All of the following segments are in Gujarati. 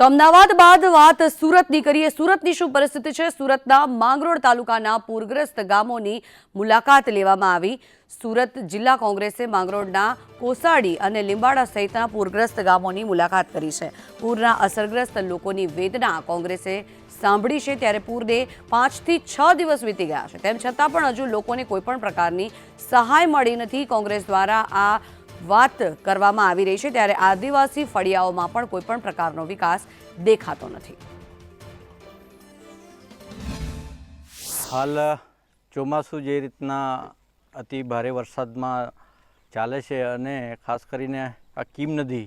તો અમદાવાદ બાદ વાત સુરતની કરીએ. સુરતની શું પરિસ્થિતિ છે? સુરતના માંગરોળ તાલુકાના પૂરગ્રસ્ત ગામોની મુલાકાત લેવામાં આવી. સુરત જિલ્લા કોંગ્રેસે માંગરોળના કોસાડી અને લીંબાડા સહિતના પૂરગ્રસ્ત ગામોની મુલાકાત કરી છે. પૂરના અસરગ્રસ્ત લોકોની વેદના કોંગ્રેસે સાંભળી છે ત્યારે પૂરને પાંચથી છ દિવસ વીતી ગયા છે. તેમ છતાં પણ હજુ લોકોને કોઈપણ પ્રકારની સહાય મળી નથી. કોંગ્રેસ દ્વારા આ વાત કરવામાં આવી રહી છે ત્યારે આદિવાસી ફળિયાઓમાં પણ કોઈપણ પ્રકારનો વિકાસ દેખાતો નથી. હાલ, ચોમાસું જે રીતના અતિ ભારે વરસાદમાં ચાલે છે અને ખાસ કરીને આ કીમ નદી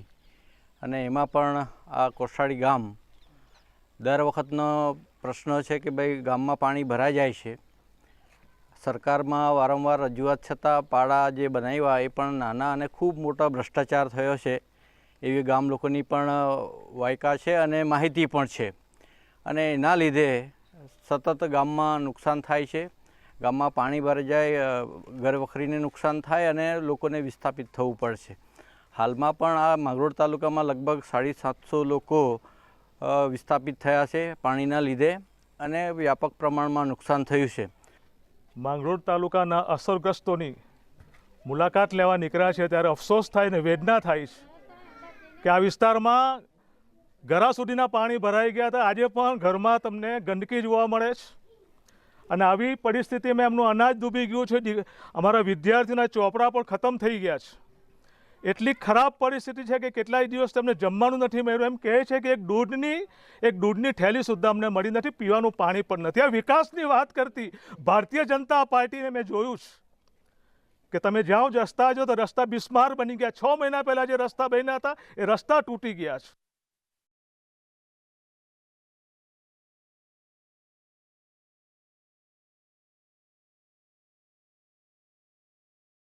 અને એમાં પણ આ કોસાડી ગામ, દર વખતનો પ્રશ્ન છે કે ભાઈ ગામમાં પાણી ભરાઈ જાય છે. સરકારમાં વારંવાર રજૂઆત છતાં પાડા જે બનાવ્યા એ પણ નાના અને ખૂબ મોટા ભ્રષ્ટાચાર થયો છે. એવી ગામ લોકોની પણ વાયકા છે અને માહિતી પણ છે. અને એના લીધે સતત ગામમાં નુકસાન થાય છે. ગામમાં પાણી ભરાઈ જાય ઘર વખરીને નુકસાન થાય અને લોકોને વિસ્થાપિત થવું પડશે. હાલમાં પણ આ માંગરોળ તાલુકામાં લગભગ સાડી સાતસો લોકો વિસ્થાપિત થયા છે પાણીના લીધે અને વ્યાપક પ્રમાણમાં નુકસાન થયું છે. માંગરોળ તાલુકાના અસરગ્રસ્તોની મુલાકાત લેવા નીકળ્યા છે ત્યારે અફસોસ થાય ને વેદના થાય છે કે આ વિસ્તારમાં ગરા સુધીના પાણી ભરાઈ ગયા હતા. આજે પણ ઘરમાં તમને ગંદકી જોવા મળે છે. અને આવી પરિસ્થિતિમાં એમનું અનાજ ડૂબી ગયું છે. અમારા વિદ્યાર્થીના ચોપડા પણ ખતમ થઈ ગયા છે. એટલી ખરાબ પરિસ્થિતિ છે કે કેટલાય દિવસ તમને જમવાનું નથી મળ્યું. એમ કહે છે કે એક દૂધની એક દૂધની થેલી સુદ્ધા અમને મળી નથી, પીવાનું પાણી પણ નથી. આ વિકાસની વાત કરતી ભારતીય જનતા પાર્ટીને મેં જોયું છે કે તમે જાઓ રસ્તા જો તો રસ્તા બિસ્માર બની ગયા. છ મહિના પહેલાં જે રસ્તા બન્યા હતા, એ રસ્તા તૂટી ગયા છે.